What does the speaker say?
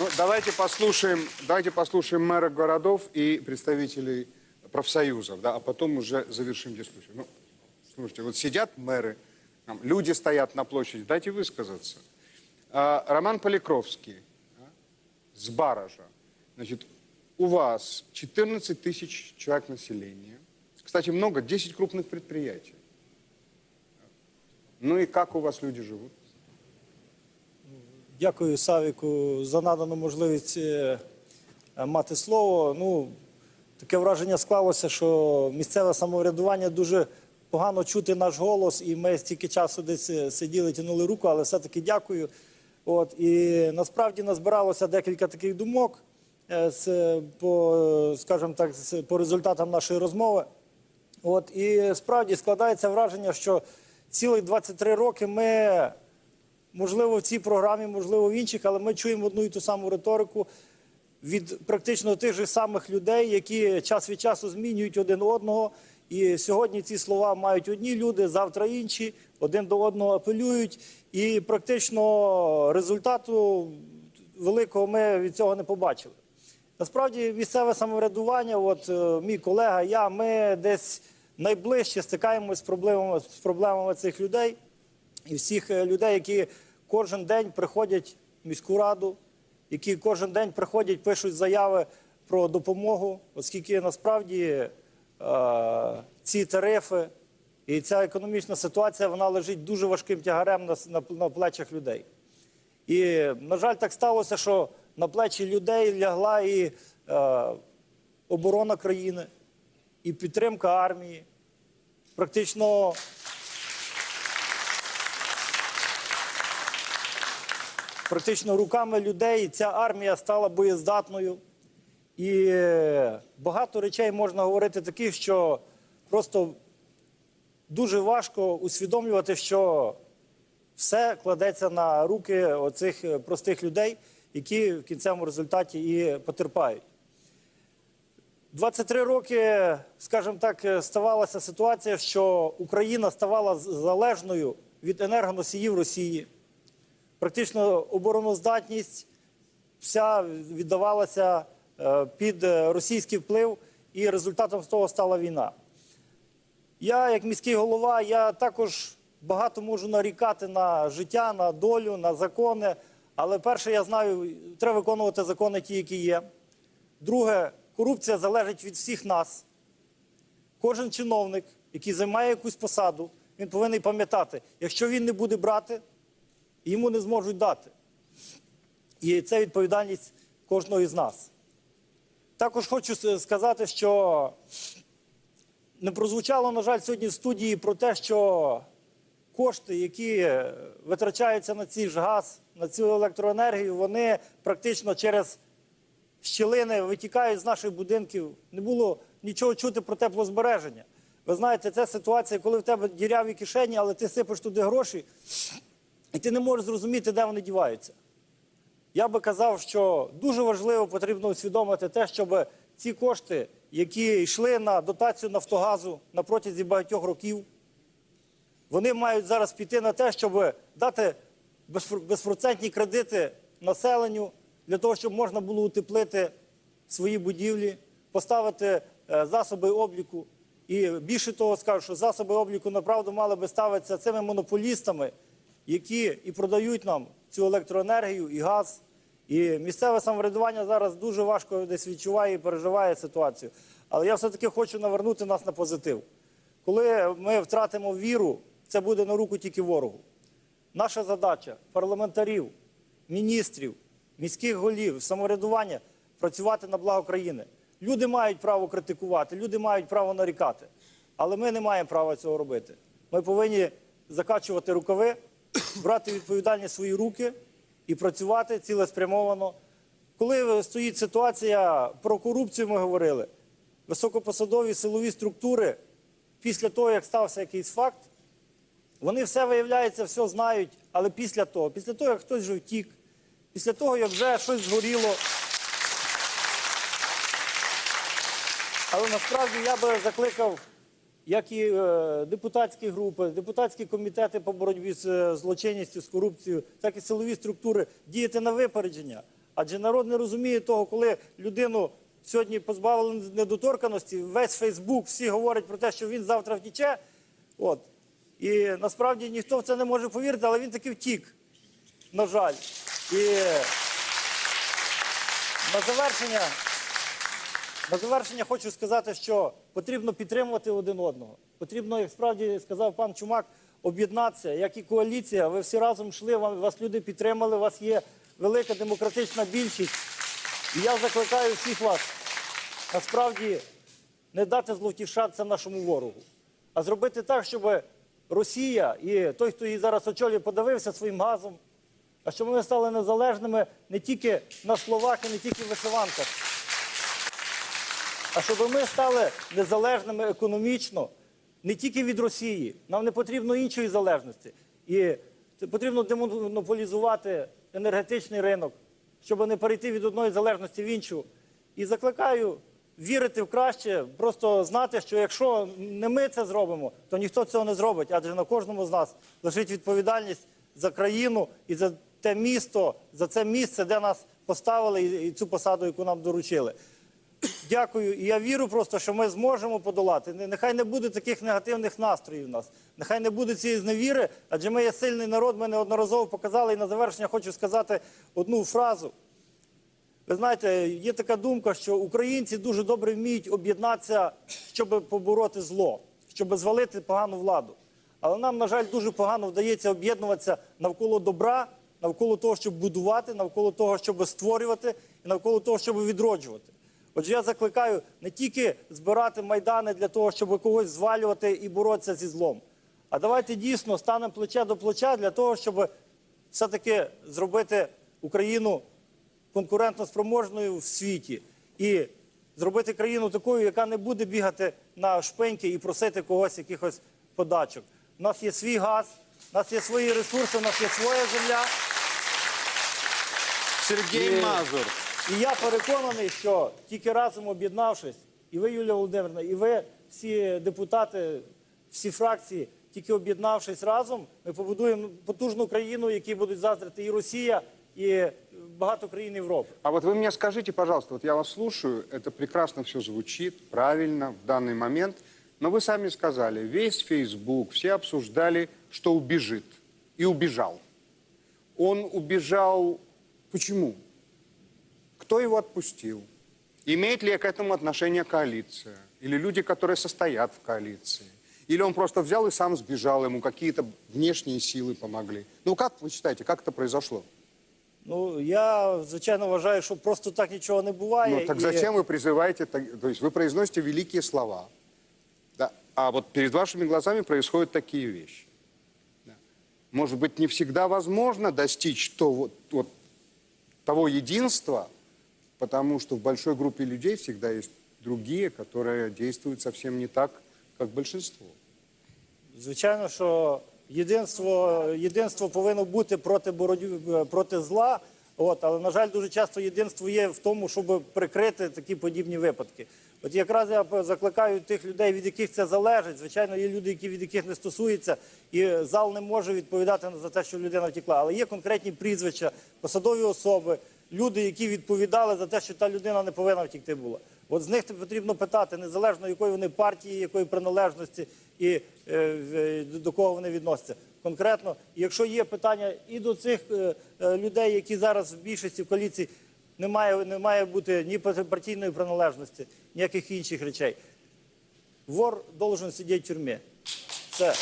Ну, давайте послушаем, давайте послушаем мэра городов и представителей профсоюзов, да, а потом уже завершим дискуссию. Ну, слушайте, вот сидят мэры, там, люди стоят на площади, дайте высказаться. А, Роман Поликровский а, с Баража. Значит, у вас 14 тысяч человек населения. Кстати, много, 10 крупных предприятий. Ну и как у вас люди живут? Дякую Савіку за надану можливість е, мати слово. Ну, таке враження склалося, що місцеве самоврядування дуже погано чути наш голос, і ми стільки часу десь е, сиділи, тянули руку, але все-таки дякую. От, і насправді назбиралося декілька таких думок е, з, по, скажімо так, по результатам нашої розмови. От, і справді складається враження, що цілих 23 роки ми можливо, в цій програмі, можливо, в інших, але ми чуємо одну і ту саму риторику від практично тих же самих людей, які час від часу змінюють один одного. І сьогодні ці слова мають одні люди, завтра інші, один до одного апелюють. І практично результату великого ми від цього не побачили. Насправді місцеве самоврядування, от е, мій колега, я, ми десь найближче стикаємося з проблемами, з проблемами цих людей і всіх е, людей, які кожен день приходять в міську раду, які кожен день приходять, пишуть заяви про допомогу, оскільки насправді е, ці тарифи і ця економічна ситуація вона лежить дуже важким тягарем на, плечах людей. І, на жаль, так сталося, що на плечі людей лягла і е, оборона країни, і підтримка армії. Практично практично руками людей ця армія стала боєздатною. І багато речей можна говорити таких, що просто дуже важко усвідомлювати, що все кладеться на руки оцих простих людей, які в кінцевому результаті і потерпають. 23 роки, скажімо так, ставалася ситуація, що Україна ставала залежною від енергоносіїв Росії. Практично обороноздатність вся віддавалася е, під е, російський вплив, і результатом з того стала війна. Я, як міський голова, я також багато можу нарікати на життя, на долю, на закони. Але перше, я знаю, треба виконувати закони ті, які є. Друге, корупція залежить від всіх нас. Кожен чиновник, який займає якусь посаду, він повинен пам'ятати, якщо він не буде брати, йому не зможуть дати. І це відповідальність кожного із нас. Також хочу сказати, що не прозвучало, на жаль, сьогодні в студії про те, що кошти, які витрачаються на цей ж газ, на цю електроенергію, вони практично через щілини витікають з наших будинків. Не було нічого чути про теплозбереження. Ви знаєте, це ситуація, коли в тебе діряві кишені, але ти сипеш туди гроші, і ти не можеш зрозуміти, де вони діваються. Я би казав, що дуже важливо потрібно усвідомити те, щоб ці кошти, які йшли на дотацію Нафтогазу на протязі багатьох років, вони мають зараз піти на те, щоб дати безпроцентні кредити населенню для того, щоб можна було утеплити свої будівлі, поставити е, засоби обліку. І більше того, скажу, що засоби обліку направду мали би ставитися цими монополістами, які і продають нам цю електроенергію і газ. І місцеве самоврядування зараз дуже важко десь відчуває і переживає ситуацію. Але я все-таки хочу навернути нас на позитив. Коли ми втратимо віру, це буде на руку тільки ворогу. Наша задача парламентарів, міністрів, міських голів, самоврядування працювати на благо країни. Люди мають право критикувати, люди мають право нарікати. Але ми не маємо права цього робити. Ми повинні закачувати рукави, брати відповідальність в свої руки і працювати цілеспрямовано. Коли стоїть ситуація про корупцію, ми говорили, високопосадові силові структури після того, як стався якийсь факт, вони все виявляється, все знають, але після того, після того, як хтось вже втік, після того, як вже щось згоріло. Але насправді я би закликав, як і е, депутатські групи, депутатські комітети по боротьбі з е, злочинністю, з корупцією, так і силові структури діяти на випередження. Адже народ не розуміє того, коли людину сьогодні позбавили недоторканості, весь Фейсбук, всі говорять про те, що він завтра втіче. От. І насправді ніхто в це не може повірити, але він таки втік. На жаль. І на завершення, на завершення хочу сказати, що потрібно підтримувати один одного. Потрібно, як справді сказав пан Чумак, об'єднатися, як і коаліція. Ви всі разом йшли, вас люди підтримали, у вас є велика демократична більшість. І я закликаю всіх вас насправді не дати зловтішатися нашому ворогу, а зробити так, щоб Росія і той, хто її зараз очолює, подавився своїм газом, а щоб ми стали незалежними не тільки на словах і не тільки в вишиванках, а щоб ми стали незалежними економічно не тільки від Росії. Нам не потрібно іншої залежності. І потрібно демонополізувати енергетичний ринок, щоб не перейти від одної залежності в іншу. І закликаю вірити в краще, просто знати, що якщо не ми це зробимо, то ніхто цього не зробить, адже на кожному з нас лежить відповідальність за країну і за те місто, за це місце, де нас поставили, і цю посаду, яку нам доручили. Дякую. І я вірю просто, що ми зможемо подолати. Нехай не буде таких негативних настроїв у нас. Нехай не буде цієї зневіри, адже ми є сильний народ, ми неодноразово показали. І на завершення хочу сказати одну фразу. Ви знаєте, є така думка, що українці дуже добре вміють об'єднатися, щоб побороти зло, щоб звалити погану владу. Але нам, на жаль, дуже погано вдається об'єднуватися навколо добра, навколо того, щоб будувати, навколо того, щоб створювати, і навколо того, щоб відроджувати. Отже, я закликаю не тільки збирати майдани для того, щоб когось звалювати і боротися зі злом, а давайте дійсно станемо плече до плеча для того, щоб все-таки зробити Україну конкурентоспроможною в світі і зробити країну такою, яка не буде бігати на шпеньки і просити когось якихось подачок. У нас є свій газ, у нас є свої ресурси, у нас є своя земля. Сергей И- Мазур. І я переконаний, що тільки разом об'єднавшись, і ви, Юлія Володимирівна, і ви, всі депутати, всі фракції, тільки об'єднавшись разом, ми побудуємо потужну країну, якій будуть заздрити і Росія, і багато країн Європи. А вот вы мне скажите, пожалуйста, вот я вас слушаю, это прекрасно все звучит, правильно, в данный момент, но вы сами сказали, весь Facebook, все обсуждали, что убежит, и убежал. Он убежал почему? Кто его отпустил? Имеет ли к этому отношение коалиция? Или люди, которые состоят в коалиции? Или он просто взял и сам сбежал, ему какие-то внешние силы помогли? Ну, как вы считаете, как это произошло? Ну я звичайно вважаю, що просто так нічого не буває. Ну, так і- зачем вы призываете, так- то есть вы произносите великие слова, да, а вот перед вашими глазами происходят такие вещи. Да. Может быть, не всегда возможно достичь то, вот, вот того единства, потому что в большой группе людей всегда есть другие, которые действуют совсем не так, как большинство. Звичайно, що єдинство, єдинство повинно бути проти боротьби проти зла. От, але на жаль, дуже часто єдинство є в тому, щоб прикрити такі подібні випадки. От якраз я закликаю тих людей, від яких це залежить. Звичайно, є люди, які від яких не стосується, і зал не може відповідати за те, що людина втекла. Але є конкретні прізвища, посадові особи, люди, які відповідали за те, що та людина не повинна втікти була. От з них потрібно питати, незалежно якої вони партії, якої приналежності і е, до кого вони відносяться. Конкретно, якщо є питання і до цих е, е, людей, які зараз в більшості в коаліції, не має, не має бути ні партійної приналежності, ніяких інших речей. Вор должен сидіти в тюрмі. Все.